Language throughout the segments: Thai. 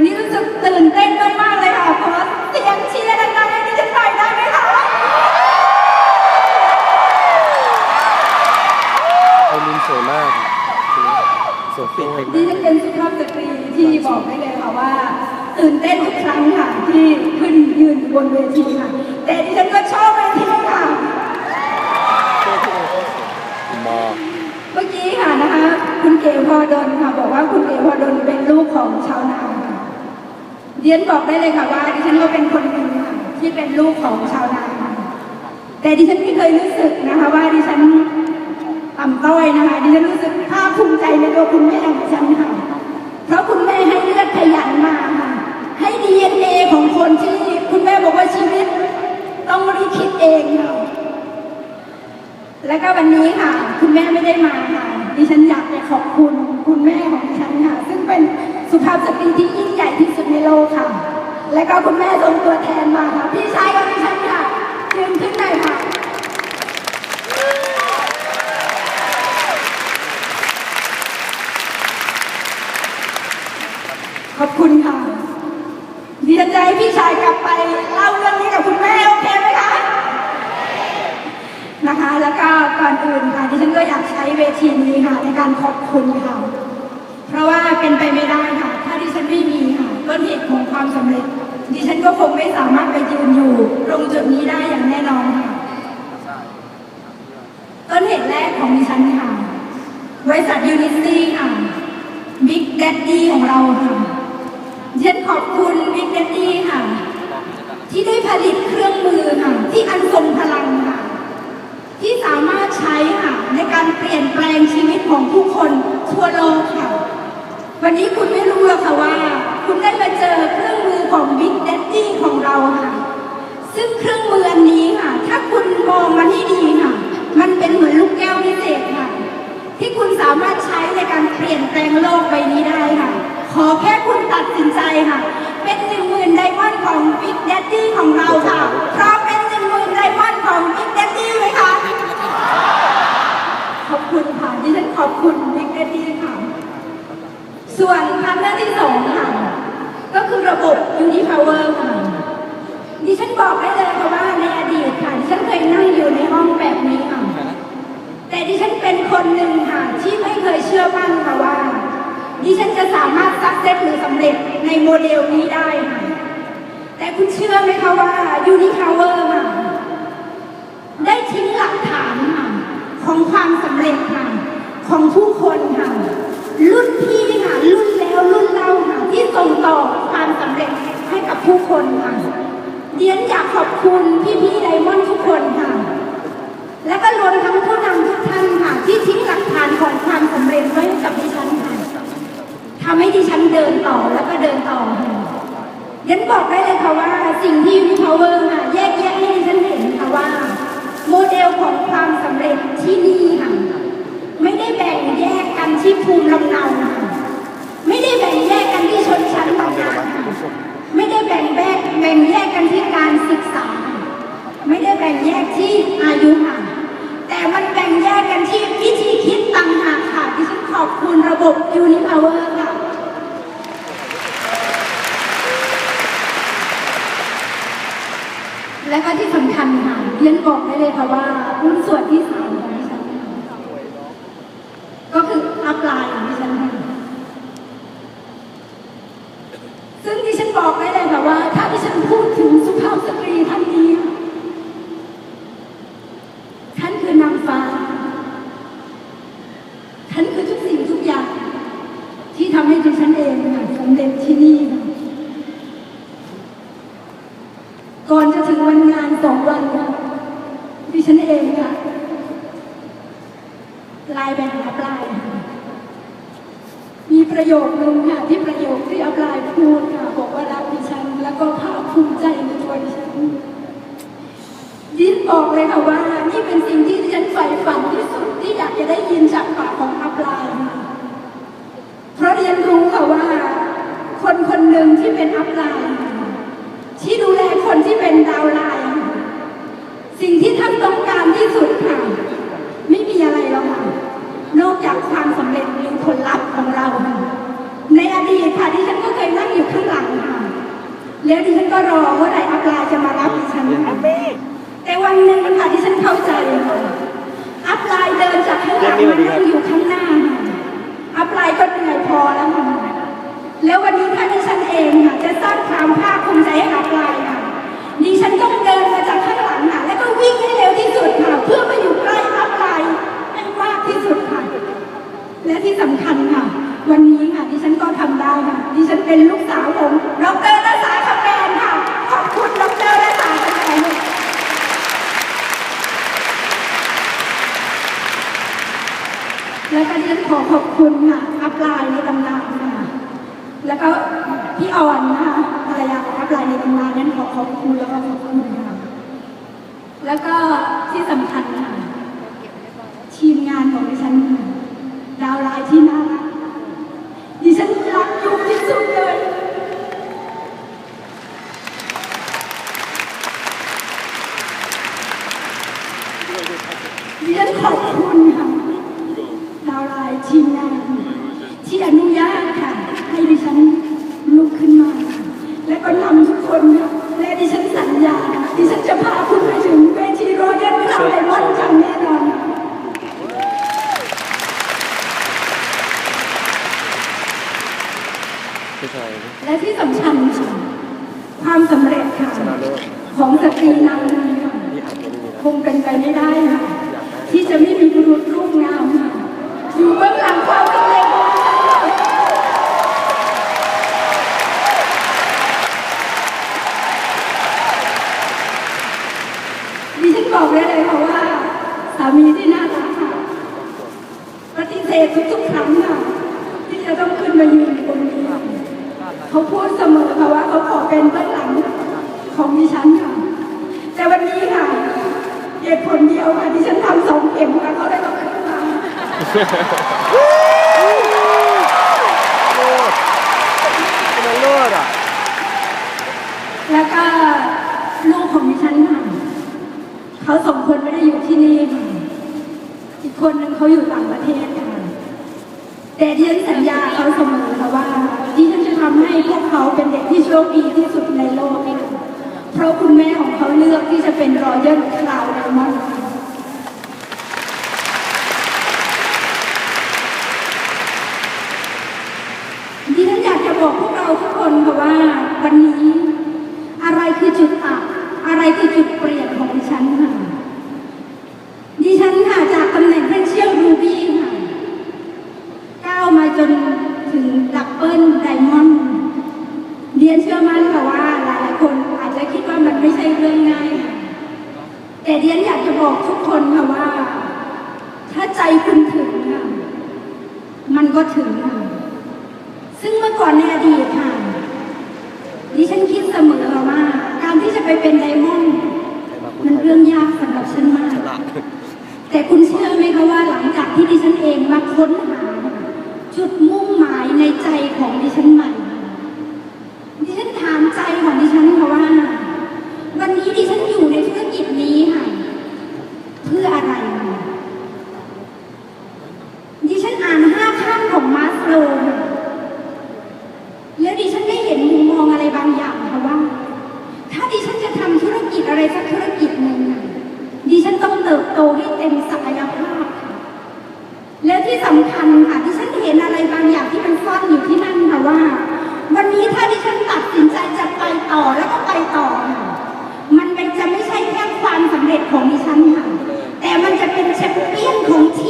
วันนี้รู้สึกตื่นเต้นมากๆเลยค่ะเพราะเสียงเชียร์ดังๆให้ดิฉันหน่อยได้ไหมคะไอรินสวยมากสวยฟินดิฉันเป็นสุภาพสตรีที่บอกได้เลยค่ะว่าตื่นเต้นทุกครั้งค่ะที่ขึ้นยืนบนเวทีค่ะ แต่ดิฉันก็ชอบเวทีค่ะมอเมื่อกี้ค่ะนะคะ คุณเก๋พอดลค่ะ บอกว่าคุณเก๋พอดลเป็นลูกของชาวนาค่ะ เดียนบอกได้เลยค่ะว่าดิฉันก็เป็นคนหนึ่งที่เป็นลูกของชาวนาแต่ดิฉันไม่เคยรู้สึกนะคะ ว่าดิฉันต่ำต้อยนะคะ ดิฉันรู้สึกภาคภูมิใจในตัวคุณแม่ของดิฉันค่ะ เพราะคุณแม่ให้เลือดขยันมาค่ะ ให้ดีเอ็นเอของคนที่คุณแม่บอกว่าชีวิต ต้องริคิดเองค่ะแล้วก็วันนี้ค่ะ คุณแม่ไม่ได้มาค่ะ ดิฉันอยากจะขอบคุณคุณแม่ของดิฉันค่ะ ซึ่งเป็นสุภาพสตรีที่ และก็คุณแม่ส่งตัวแทนมาค่ะ พี่ชายของดิฉันค่ะยืนขึ้นหน่อยค่ะ ขอบคุณค่ะดิฉันจพี่ชายกลับไปเล่าเรื่องนี้กับคุณแม่โอเคไหมคะ นะคะ แล้วก็ก่อนอื่นค่ะดิฉันก็อยากใช้เวทีนี้ค่ะในการขอบคุณค่ะ เพราะว่าเป็นไปไม่ได้ค่ะ ถ้าดิฉันไม่มีค่ะ ต้นเหตุของความสำเร็จ ดิฉันก็คงไม่สามารถไปยืนอยู่ตรงจุดนี้ได้อย่างแน่นอนค่ะต้นเหตุแรกของดิฉันค่ะ บริษัทยูนิซีค่ะบิ๊กแดดดี้ของเราค่ะดิฉันขอบคุณบิ๊กแดดดี้ค่ะ ที่ได้ผลิตเครื่องมือค่ะ ที่อันทรงพลังค่ะ ที่สามารถใช้ค่ะ ในการเปลี่ยนแปลงชีวิตของผู้คนทั่วโลกค่ะ วันนี้คุณไม่รู้หรอกค่ะว่า คุณได้มาเจอเครื่องมือของ Big Daddy ของเราค่ะ ซึ่งเครื่องมืออันนี้ค่ะ ถ้าคุณมองมันให้ดีค่ะ มันเป็นเหมือนลูกแก้วพิเศษค่ะ ที่คุณสามารถใช้ในการเปลี่ยนแปลงโลกใบนี้ได้ค่ะ ขอแค่คุณตัดสินใจค่ะ เป็นหนึ่งหมื่นไดมอนด์ของ Big Daddy ของเราค่ะ พร้อมเป็นหนึ่งหมื่นไดมอนด์ของ Big Daddy ไหมคะ ขอบคุณค่ะดิฉันขอบคุณ Big Daddy ค่ะ ส่วนพาร์ทเนอร์ที่สองค่ะ ระบบ Unipower ค่ะดิฉันบอกได้เลยค่ะว่าในอดีตค่ะดิฉันเคยนั่งอยู่ในห้องแบบนี้ค่ะแต่ดิฉันเป็นคนหนึ่งค่ะที่ไม่เคยเชื่อมั่นค่ะว่า ดิฉันจะสามารถสักเซตหรือสำเร็จในโมเดลนี้ได้ค่ะแต่คุณเชื่อไหมคะว่า Unipower ค่ะได้ทิ้งหลักฐานค่ะของความสำเร็จค่ะของผู้คนค่ะรุ่นพี่ค่ะรุ่นแล้วรุ่นเล่าค่ะที่ส่งต่อความสำเร็จ ให้กับผู้คนค่ะเดียนอยากขอบคุณพี่ๆไดมอนด์ทุกคนค่ะ และก็รวมทั้งผู้นำทุกท่านค่ะ ที่ทิ้งหลักฐานของความสำเร็จไว้กับดิฉันค่ะทำให้ดิฉันเดินต่อแล้วก็เดินต่อค่ะยันบอกได้เลยค่ะว่าสิ่งที่ Unipower ค่ะแยกแยะให้ดิฉันเห็นค่ะว่า โมเดลของความสำเร็จที่นี่ค่ะ ไม่ได้แบ่งแยกกันที่ภูมิลำเนาค่ะไม่ได้แบ่งแยกกันที่ชนชั้นวรรณะค่ะไม่ได้แบ่งแยกแบ่งแยกกันที่การศึกษาค่ะไม่ได้แบ่งแยกที่อายุค่ะ แต่มันแบ่งแยกกันที่วิธีคิดต่างหากค่ะที่ฉันขอบคุณระบบ Unipower ค่ะ และก็ที่สำคัญค่ะเรียนบอกได้เลยค่ะว่าหุ้นส่วนที่สามของดิฉันค่ะก็คืออัพไลน์ของดิฉันค่ะซึ่งดิฉันบอกได้เลยค่ะว่า ถ้าดิฉันพูดถึงสุภาพสตรีท่านนี้ท่านคือนางฟ้าท่านคือทุกสิ่งทุกอย่าง ที่ทำให้ดิฉันเองค่ะสำเร็จที่นี่ค่ะ ก่อนจะถึงวันงานสองวันค่ะดิฉันเองค่ะ ลน์ไปหาปลาย มีประโยคนึงค่ะที่ประโยคที่อัพไลน์พูดค่ะบอกว่ารักดิฉัน แล้วก็ภาคภูมิใจในตัวดิฉันดิฉันบอกเลยค่ะว่า นี่เป็นสิ่งที่ดิฉันใฝ่ฝันที่สุดที่อยากจะได้ยินจากปากของอัพไลน์ค่ะเพราะเรียนรู้ค่ะว่า คนคนหนึ่งที่เป็นอัพไลน์ค่าใจค่ะอัปลน์เดินจากข้างหลังมานั่งอยู่ข้างหน้าค่อัปลน์ก็เหนื่อยพอแล้วค่ะแล้ววันนี้ท่านดิฉันเองค่ะจะสร้างความภาคภูมิใจให้อัปลน์ค่ะดิฉันต้องเดินมาจากข้างหลังค่ะแล้วก็วิ่งให้เร็วที่สุดค่ะเพื่อมาอยู่ใกล้อัปลน์ให้มากที่สุดค่ะ และที่สำคัญค่ะ วันนี้ค่ะดิฉันก็ทำได้ค่ะดิฉันเป็นลูกสาวของดรนัสา แล้วก็ดิฉันขอขอบคุณค่ะอัพไลน์ในตำนานค่ะแล้วก็พี่อ่อนนะคะภรรยาของอัพไลน์ในตำนานนั้นขอขอบคุณแล้วก็ขอบคุณค่ะแล้วก็ที่สำคัญค่ะทีมงานของดิฉันดาวไลน์ที่น่ารักดิฉันรักอยู่ที่สุดเลยดิฉันขอบคุณค่ะ ทีมงานที่อนุญาตค่ะ ให้ดิฉันลุกขึ้นมา และก็นำทุกคนค่ะและดิฉันสัญญา ดิฉันจะพาคุณไปถึงเวทีโรยัลคลาไดมอนด์อย่างแน่นอนค่ะผู้ชายและที่สำคัญค่ะความสำเร็จค่ะชนะเลิศของสตรีนางนี้ค่ะที่อัดยังไม่มีนะคงเป็นไปไม่ได้ค่ะที่จะไม่มีบุรุษรูปงามค่ะ อยู่เบื้องหลังความสำเร็จดิฉันบอกได้เลยค่ะว่า สามีที่น่ารักค่ะปฏิเสธทุกๆครั้งค่ะที่จะต้องขึ้นมายืนอยู่บนนี้เขาพูดเสมอค่ะว่าเขาขอเป็นเบื้องหลังของดิฉันค่ะแต่วันนี้ค่ะเหตุผลเดียวค่ะที่ฉันทำสองเข็มค่ะเขาได้ต้อง ขึ้นเลิศอะ แล้วก็ลูกของดิฉันค่ะเขาสองคนไม่ได้อยู่ที่นี่ค่ะอีกคนหนึ่งเขาอยู่ต่างประเทศค่ะแต่ดิฉันสัญญาเขาเสมอค่ะว่าดิฉันจะทำให้พวกเขาเป็นเด็กที่โชคดีที่สุดในโลกค่ะเพราะคุณแม่ของเขาเลือกที่จะเป็นรอยัลคลาวไดมอนด์ค่ะ ดิฉันอยากจะบอกพวกเราทุกคนค่ะว่าวันนี้ อะไรคือจุดอับอะไรคือจุดเปลี่ยนของดิฉันค่ะดิฉันค่ะจากตำแหน่งแค่เชี่ยวรูบี้ค่ะก้าวมาจนถึงดับเบิลไดมอนด์เรียนเชื่อมั่นค่ะว่าหลายๆคนอาจจะคิดว่ามันไม่ใช่เรื่องง่ายค่ะแต่เรียนอยากจะบอกทุกคนค่ะว่า ถ้าใจคุณถึงค่ะมันก็ถึงค่ะซึ่งเมื่อก่อนในอดีตค่ะ ดิฉันคิดเสมอค่ะว่า การที่จะไปเป็นไดมอนด์มันเรื่องยากสำหรับฉันมาก ฉลาด แต่คุณเชื่อไหมคะว่าหลังจากที่ดิฉันเองมาค้นหา จุดมุ่งหมายในใจ ของดิฉันใหม่ดิฉันถามใจของดิฉันค่ะว่า วันนี้ดิฉันอยู่ในธุรกิจนี้ค่ะ เพื่ออะไร ดิฉันอ่านห้าขั้นของมาสโลว์แล้วดิฉันได้เห็นมุมมองอะไรบางอย่างค่ะว่า ถ้าดิฉันจะทำธุรกิจอะไรสักธุรกิจหนึ่งดิฉันต้องเติบโตให้เต็มศักยภาพ แล้วที่สำคัญค่ะดิฉัน เห็นอะไรบางอย่างที่มันซ่อนอยู่ที่นั่นค่ะว่า วันนี้ถ้าดิฉันตัดสินใจจะไปต่อแล้วก็ไปต่อ มันเป็นจะไม่ใช่แค่ความสำเร็จของดิฉันค่ะแต่มันจะเป็นแชมเปี้ยนของที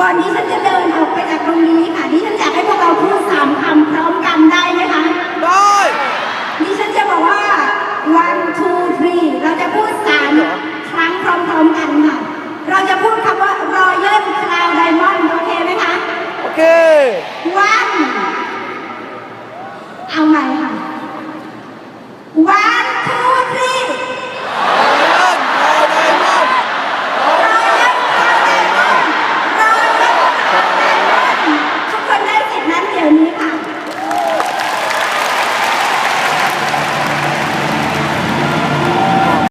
ก่อนที่ฉันจะเดินออกไปจากตรงนี้ค่ะนี่ฉันอยากให้